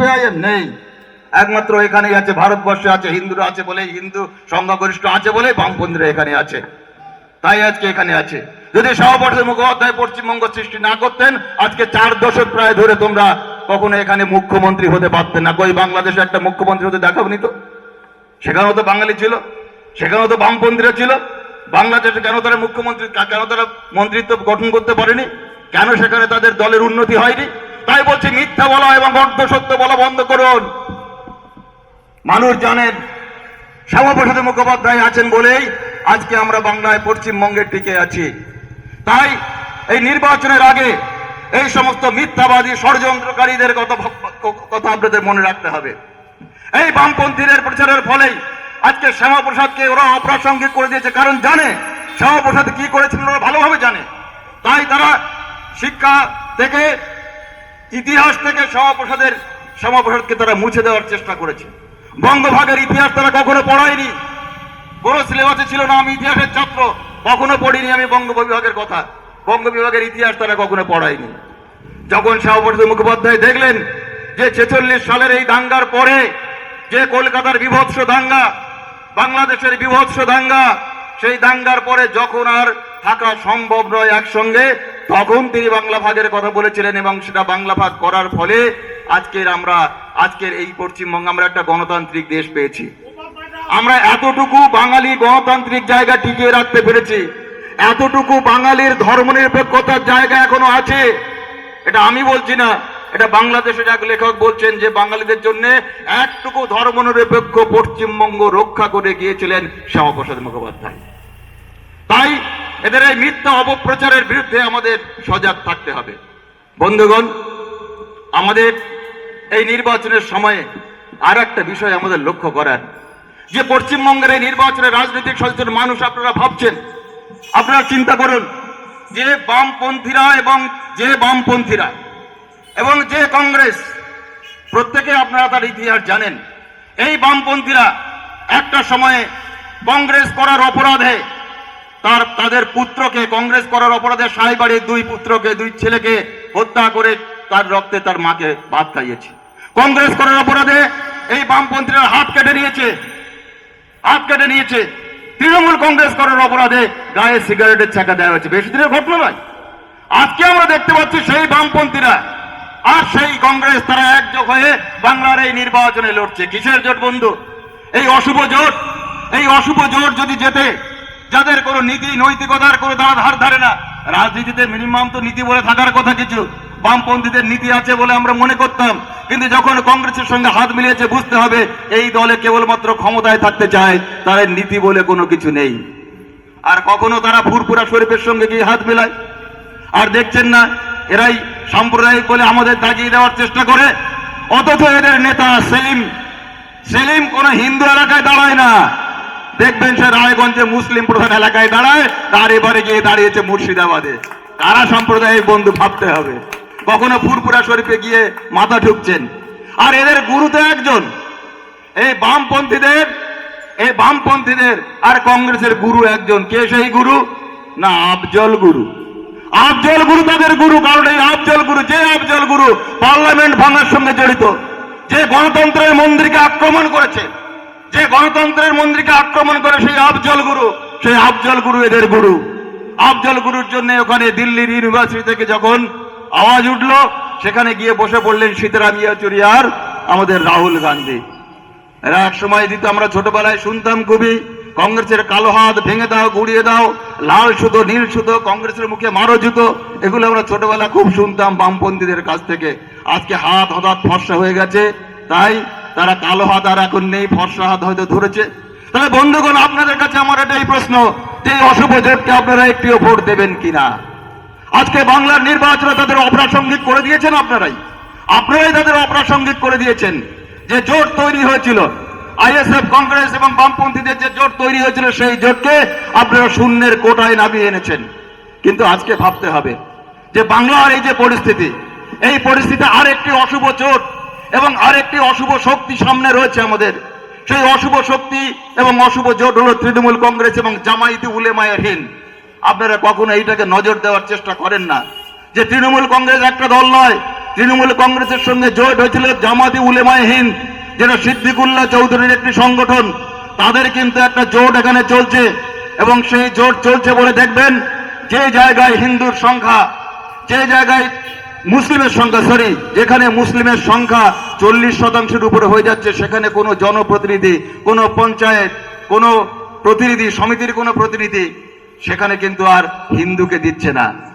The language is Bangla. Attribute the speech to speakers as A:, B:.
A: সিপিআইএম নেই। একমাত্র এখানেই আছে, ভারতবর্ষে আছে হিন্দুরা আছে বলে হিন্দু সংখ্যাগরিষ্ঠ আছে বলে বামপন্থীরা এখানে আছে। তাই আজকে এখানে আছে। যদি মুখোপাধ্যায় পশ্চিমবঙ্গ সৃষ্টি না করতেন, আজকে চার দশক প্রায় ধরে তোমরা কখনো এখানে মুখ্যমন্ত্রী হতে পারতেন না। কই বাংলাদেশে একটা মুখ্যমন্ত্রী হতে দেখাবনি তো? সেখানেও তো বাঙালি ছিল, সেখানেও তো বামপন্থীরা ছিল। বাংলাদেশে কেন তারা মুখ্যমন্ত্রী কেন তারা মন্ত্রিত্ব গঠন করতে পারেনি? কেন সেখানে তাদের দলের উন্নতি হয়নি? তাই বলছি মিথ্যা বলা এবং অর্ধ সত্য বলা বন্ধ করুন। মানুষ জানেন শ্যামাপ্রসাদ মুখোপাধ্যায় আছেন বলেই আজকে আমরা বাংলায় পশ্চিমবঙ্গে টিকে আছি। তাই এই নির্বাচনের আগে এই সমস্ত মিথ্যাবাদী, ষড়যন্ত্রকারীদের কথা কথা আপনাদের মনে রাখতে হবে। এই বামপন্থীদের প্রচারের ফলেই আজকে শ্যামাপ্রসাদকে ওরা অপ্রাসঙ্গিক করে দিয়েছে। কারণ জানে, শ্যামাপ্রসাদ কি করেছিলেন ওরা ভালোভাবে জানে। তাই তারা শিক্ষা থেকে ইতিহাস থেকে শ্যামাপ্রসাদের শ্যামাপ্রসাদকে তারা মুছে দেওয়ার চেষ্টা করেছে। বঙ্গভাগের ইতিহাস তারা কখনো পড়ায়নি। কোন সিলেবাসে ছিল না, আমি ইতিহাসের ছাত্র, কখনো পড়িনি আমি বঙ্গ বিভাগের কথা। বঙ্গ বিভাগের ইতিহাস তারা কখনো পড়ায়নি। যখন শ্যামাপ্রসাদ মুখোপাধ্যায় দেখলেন যে ছেচল্লিশ সালের এই দাঙ্গার পরে যে কলকাতার বিভৎস দাঙ্গা, বাংলাদেশের বিভৎস দাঙ্গা, সেই দাঙ্গার পরে যখন আর থাকা সম্ভব নয় একসঙ্গে তখন তিনি বাংলা ভাগের কথা বলেছিলেন এবং সেটা বাংলা ভাগ করার ফলে আজকের আমরা, আজকের এই পশ্চিমবঙ্গ আমরা একটা গণতান্ত্রিক দেশ পেয়েছি। আমরা এতটুকু বাঙালি গণতান্ত্রিক জায়গা টিকিয়ে রাখতে পেরেছি। এতটুকু বাঙালির ধর্মনিরপেক্ষতার জায়গা এখনও আছে। এটা আমি বলছি না, এটা বাংলাদেশের এক লেখক বলছেন যে বাঙালিদের জন্য একটুকু ধর্মনিরপেক্ষ পশ্চিমবঙ্গ রক্ষা করে গিয়েছিলেন শ্যামাপ্রসাদ মুখোপাধ্যায়। এদের এই মিথ্যা অপপ্রচারের বিরুদ্ধে আমাদের সজাগ থাকতে হবে। বন্ধুগণ, আমাদের এই নির্বাচনের সময়ে আর একটা বিষয় আমাদের লক্ষ্য করার। যে পশ্চিমবঙ্গের এই নির্বাচনে রাজনৈতিক সচেতন মানুষ আপনারা ভাবছেন, আপনারা চিন্তা করুন যে বামপন্থীরা এবং যে বামপন্থীরা এবং যে কংগ্রেস, প্রত্যেকে আপনারা তার ইতিহাস জানেন। এই বামপন্থীরা একটা সময়ে কংগ্রেস করার অপরাধে তার, তাদের পুত্রকে কংগ্রেস করার অপরাধে সাহেবাড়ির দুই পুত্রকে, দুই ছেলেকে হত্যা করে তার রক্তে তার মাকে ভাত খাইয়েছে। কংগ্রেস করার অপরাধে এই বামপন্থীরা হাত কেটে নিয়েছে। হাত কেটে নিয়েছে। তৃণমূল কংগ্রেস করার অপরাধে গায়ে সিগারেটের চাকা দেওয়া হয়েছে। বেশি দিনের ঘটনা নয়। আজকে আমরা দেখতে পাচ্ছি সেই বামপন্থীরা আর সেই কংগ্রেস, তারা একযোগ হয়ে বাংলার এই নির্বাচনে লড়ছে। কিসের জোট বন্ধু? এই অশুভ জোট। এই অশুভ জোট যদি যেতে যাদের কোনো নীতি, নৈতিকতার কোনো তারা ধার ধারে না, রাজনীতিতে মিনিমাম তো নীতি বলে থাকার কথা কিছু, বামপন্থীদের নীতি আছে বলে আমরা মনে করতাম। কিন্তু যখন কংগ্রেসের সঙ্গে হাত মিলিয়েছে, বুঝতে হবে এই দলে কেবলমাত্র ক্ষমতায় থাকতে চায়, তাদের নীতি বলে কোনো কিছু নেই। আর কখনো তারা ফুরফুরা শরীফের সঙ্গে গিয়ে হাত মেলায়। আর দেখছেন না, এরাই সাম্প্রদায়িক বলে আমাদের দাগিয়ে দেওয়ার চেষ্টা করে। অথচ এদের নেতা সেলিম সেলিম কোন হিন্দু এলাকায় দাঁড়ায় না। দেখবেন সে রায়গঞ্জে মুসলিম প্রধান এলাকায় দাঁড়ায়, তার এবারে গিয়ে দাঁড়িয়েছে মুর্শিদাবাদে। কারা সাম্প্রদায়িক বন্ধু ভাবতে হবে। কখনো ফুরপুরা শরীফে গিয়ে মাথা ঢুকছেন। আর এদের গুরু তো একজন। এই বামপন্থীদের এই বামপন্থীদের আর কংগ্রেসের গুরু একজন। কে সেই গুরু? না, আফজল গুরু। আফজল গুরু তাদের গুরু, কারণ এই আফজল গুরু, যে আফজল গুরু পার্লামেন্ট ভাঙার সঙ্গে জড়িত, যে গণতন্ত্রের মন্দিরকে আক্রমণ করেছে যে গণতন্ত্রের মন্দিরকে আক্রমণ করে সেই আফজল গুরু, সেই আফজল গুরু এদের গুরু। আফজল গুরুর জন্য ওখানে দিল্লির ইউনিভার্সিটি থেকে যখন আওয়াজ উঠল, সেখানে গিয়ে বসে পড়লেন সীতারাম ইয়েচুরি আর আমাদের রাহুল গান্ধী। এরা এক সময় দিত, আমরা ছোটবেলায় শুনতাম খুবই, কংগ্রেসের কালো হাত ভেঙে দাও, গুড়িয়ে দাও, লাল সুতো, নীল সুতো, কংগ্রেসের মুখে মারো জুতো, এগুলো আমরা ছোটবেলা খুব শুনতাম বামপন্থীদের কাছ থেকে। আজকে হাত হঠাৎ ফর্সা হয়ে গেছে, তাই তারা কালো হাত আর এখন নেই, ফর্সা হাত হয়তো ধরেছে। তাহলে বন্ধুগণ, আপনাদের কাছে আমার এটাই প্রশ্ন, যে অশুভ জোটকে আপনারা একটিও ভোট দেবেন কিনা? আজকে বাংলার নির্বাচনে তাদের অপ্রাসঙ্গিক করে দিয়েছেন আপনারাই। আপনারাই তাদের অপ্রাসঙ্গিক করে দিয়েছেন। যে জোট তৈরি হয়েছিল, আইএসএফ, কংগ্রেস এবং বামপন্থীদের যে জোট তৈরি হয়েছিল, সেই জোটকে আপনারা শূন্যের কোটায় নামিয়ে এনেছেন। কিন্তু আজকে ভাবতে হবে যে বাংলার এই যে পরিস্থিতি, এই পরিস্থিতি আর একটি অশুভ জোট এবং আরেকটি অশুভ শক্তি সামনে রয়েছে আমাদের। সেই অশুভ শক্তি এবং অশুভ জোট হলো তৃণমূল কংগ্রেস এবং জামাইতি উলেমায়ের হিন্দ। আপনারা কখনো এইটাকে নজর দেওয়ার চেষ্টা করেন না যে তৃণমূল কংগ্রেস একটা দল নয়। তৃণমূল কংগ্রেসের সঙ্গে জোট হয়েছিল জামাতি উলেমায় হিন্দ। যেটা সিদ্দিকুল্লাহ চৌধুরীর একটি সংগঠন। তাদের কিন্তু একটা জোট এখানে চলছে এবং সেই জোট চলছে বলে দেখবেন যে জায়গায় হিন্দুর সংখ্যা, যে জায়গায় মুসলিমের সংখ্যা সরি যেখানে মুসলিমের সংখ্যা চল্লিশ শতাংশের উপরে হয়ে যাচ্ছে, সেখানে কোনো জনপ্রতিনিধি, কোনো পঞ্চায়েত, কোনো প্রতিনিধি, সমিতির কোনো প্রতিনিধি, সেখানে কিন্তু আর হিন্দুকে দিচ্ছে না।